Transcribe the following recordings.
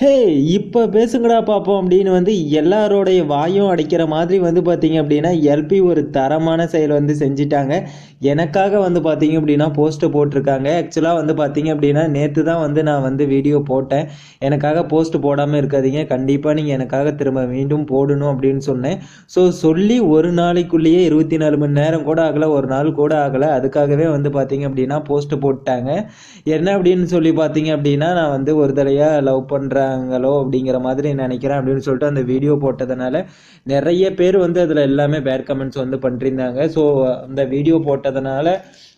ஹே இப்போ பேசுங்கடா பார்ப்போம் அப்படின்னு வந்து எல்லாரோடைய வாயும் அடைக்கிற மாதிரி வந்து பார்த்தீங்க அப்படின்னா எல்பி ஒரு தரமான செயல் வந்து செஞ்சிட்டாங்க. எனக்காக வந்து பார்த்தீங்க அப்படின்னா போஸ்ட்டு போட்டிருக்காங்க. ஆக்சுவலாக வந்து பார்த்தீங்க அப்படின்னா நேற்று தான் வந்து நான் வந்து வீடியோ போட்டேன். எனக்காக போஸ்ட் போடாமல் இருக்காதீங்க. கண்டிப்பாக நீங்கள் எனக்காக திரும்ப மீண்டும் போடணும் அப்படின்னு சொன்னேன். ஸோ சொல்லி ஒரு நாளைக்குள்ளேயே இருபத்தி நாலு மணி நேரம் கூட ஆகலை. ஒரு நாள் கூட ஆகலை. அதுக்காகவே வந்து பார்த்தீங்க அப்படின்னா போஸ்ட்டு போட்டாங்க. என்ன அப்படின்னு சொல்லி பார்த்தீங்க அப்படின்னா நான் வந்து ஒரு தடையாக லவ் பண்ணுறேன் பண்ணுறாங்களோ அப்படிங்கிற மாதிரி நினைக்கிறேன் அப்படின்னு சொல்லிட்டு அந்த வீடியோ போட்டதுனால நிறைய பேர் வந்து அதில் எல்லாமே பேட் கமெண்ட்ஸ் வந்து பண்ணிருந்தாங்க. ஸோ அந்த வீடியோ போட்டதுனால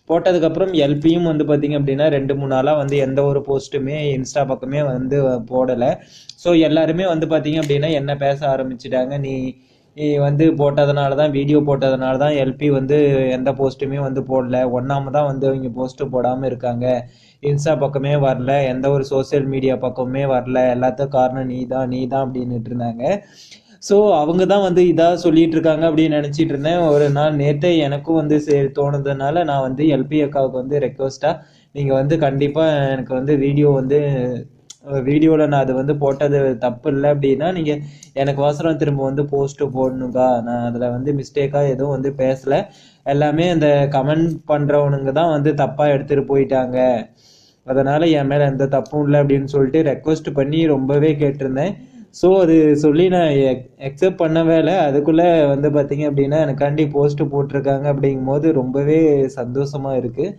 போட்டதுக்கப்புறம் எல்பியும் வந்து பார்த்தீங்க அப்படின்னா ரெண்டு மூணு நாளாக வந்து எந்த ஒரு போஸ்ட்டுமே இன்ஸ்டா பக்கமே வந்து போடலை. ஸோ எல்லாருமே வந்து பார்த்திங்க அப்படின்னா என்ன பேச ஆரம்பிச்சிட்டாங்க நீ வந்து போட்டதுனால தான் வீடியோ போட்டதுனால தான் எல்பி வந்து எந்த போஸ்ட்டுமே வந்து போடல. ஒன்றாம தான் வந்து அவங்க போஸ்ட்டு போடாமல் இருக்காங்க. இன்ஸ்டா பக்கமே வரல. எந்த ஒரு சோசியல் மீடியா பக்கமே வரல. எல்லாத்துக்கும் காரணம் நீ தான் நீ தான் அப்படின்னுட்டு இருந்தாங்க. ஸோ அவங்க தான் வந்து இதாக சொல்லிட்டு இருக்காங்க அப்படின்னு நினச்சிட்டு இருந்தேன். ஒரு நாள் நேற்றே எனக்கும் வந்து சரி தோணுதுனால நான் வந்து எல்பி அக்காவுக்கு வந்து ரெக்வஸ்ட்டாக நீங்கள் வந்து கண்டிப்பாக எனக்கு வந்து வீடியோ வந்து வீடியோவில் நான் அது வந்து போட்டது தப்பு இல்லை அப்படின்னா நீங்கள் எனக்கு அவசரம் திரும்ப வந்து போஸ்ட்டு போடணுக்கா நான் அதில் வந்து மிஸ்டேக்காக எதுவும் வந்து பேசலை. எல்லாமே அந்த கமெண்ட் பண்ணுறவனுங்க தான் வந்து தப்பாக எடுத்துகிட்டு போயிட்டாங்க. அதனால் என் மேலே எந்த தப்பும் இல்லை அப்படின்னு சொல்லிட்டு ரெக்வஸ்ட் பண்ணி ரொம்பவே கேட்டிருந்தேன். ஸோ அது சொல்லி நான் எக்ஸப்ட் பண்ண வேலை. அதுக்குள்ளே வந்து பார்த்தீங்க அப்படின்னா எனக்காண்டி போஸ்ட்டு போட்டிருக்காங்க அப்படிங்கும் போது ரொம்பவே சந்தோஷமாக இருக்குது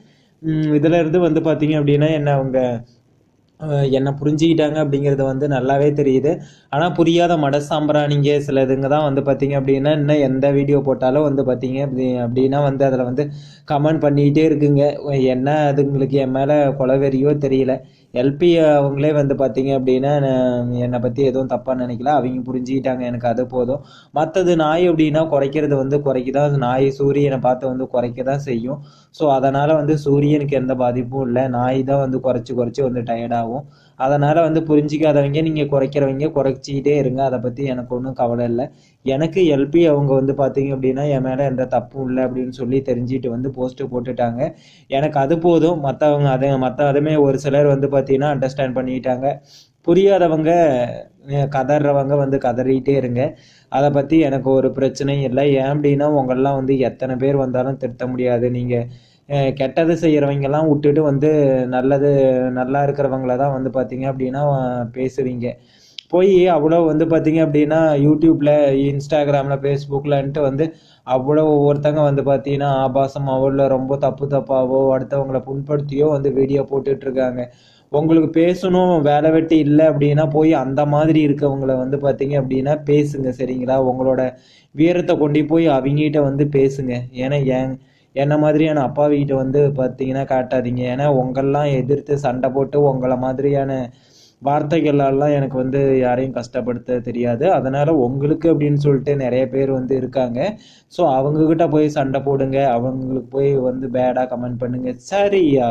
இதில் இருந்து வந்து பார்த்தீங்க அப்படின்னா என்ன அவங்க என்னை புரிஞ்சுக்கிட்டாங்க அப்படிங்கிறது வந்து நல்லாவே தெரியுது. ஆனால் புரியாத மட சாம்பிராணிங்க சில இதுங்க தான் வந்து பார்த்தீங்க அப்படின்னா இன்னும் எந்த வீடியோ போட்டாலும் வந்து பார்த்தீங்க அப்படி அப்படின்னா வந்து அதில் வந்து கமெண்ட் பண்ணிக்கிட்டே இருக்குங்க. என்ன அதுங்களுக்கு என் மேலே கொலவெறியோ தெரியல. எல்பி அவங்களே வந்து பார்த்தீங்க அப்படின்னா என்னை பற்றி எதுவும் தப்பாக நினைக்கல. அவங்க புரிஞ்சுக்கிட்டாங்க எனக்கு அது போதும். மற்றது நாய் அப்படின்னா குறைக்கிறது வந்து குறைக்க தான் நாய் சூரியனை பார்த்து வந்து குறைக்க தான் செய்யும். ஸோ அதனால் வந்து சூரியனுக்கு எந்த பாதிப்பும் இல்லை. நாய் தான் வந்து குறைச்சி குறைச்சி வந்து டயர்டாகும் அதனால் வந்து புரிஞ்சிக்காதவங்க நீங்கள் குறைக்கிறவங்க குறைச்சிக்கிட்டே இருங்க. அதை பற்றி எனக்கு ஒன்றும் கவலை இல்லை. எனக்கு எல்பி அவங்க வந்து பார்த்தீங்க அப்படின்னா என் மேலே எந்த தப்பும் இல்லை அப்படின்னு சொல்லி தெரிஞ்சுட்டு வந்து போஸ்ட்டு போட்டுட்டாங்க. எனக்கு அது போதும். மற்றவங்க அதை மற்ற அதுமே ஒரு சிலர் வந்து பார்த்தீங்கன்னா அண்டர்ஸ்டாண்ட் பண்ணிக்கிட்டாங்க. புரியாதவங்க கதறவங்க வந்து கதறிட்டே இருங்க. அதை பற்றி எனக்கு ஒரு பிரச்சனையும் இல்லை. ஏன் அப்படின்னா உங்களெலாம் வந்து எத்தனை பேர் வந்தாலும் திருத்த முடியாது. நீங்கள் கெட்டது செய்கிறவங்கெல்லாம் விட்டுட்டு வந்து நல்லது நல்லா இருக்கிறவங்கள தான் வந்து பார்த்தீங்க அப்படின்னா பேசுவீங்க. போய் அவ்வளோ வந்து பார்த்தீங்க அப்படின்னா யூடியூப்பில் இன்ஸ்டாகிராமில் ஃபேஸ்புக்கில்ன்ட்டு வந்து அவ்வளோ ஒவ்வொருத்தங்க வந்து பார்த்தீங்கன்னா ஆபாசமாவோ இல்லை ரொம்ப தப்பு தப்பாவோ அடுத்தவங்கள புண்படுத்தியோ வந்து வீடியோ போட்டுட்ருக்காங்க. உங்களுக்கு பேசணும் வேலை வெட்டி இல்லை அப்படின்னா போய் அந்த மாதிரி இருக்கவங்கள வந்து பார்த்தீங்க அப்படின்னா பேசுங்க சரிங்களா? உங்களோட வீரத்தை கொண்டு போய் அவங்ககிட்ட வந்து பேசுங்க. ஏன்னா ஏன் என்ன மாதிரியான அப்பாவிகிட்ட வந்து பார்த்தீங்கன்னா காட்டாதீங்க. ஏன்னா உங்களெலாம் எதிர்த்து சண்டை போட்டு உங்களை மாதிரியான வார்த்தைகளாலாம் எனக்கு வந்து யாரையும் கஷ்டப்படுத்த தெரியாது. அதனால் உங்களுக்கு அப்படின்னு சொல்லிட்டு நிறைய பேர் வந்து இருக்காங்க. ஸோ அவங்கக்கிட்ட போய் சண்டை போடுங்க. அவங்களுக்கு போய் வந்து பேடாக கமெண்ட் பண்ணுங்கள் சரியா?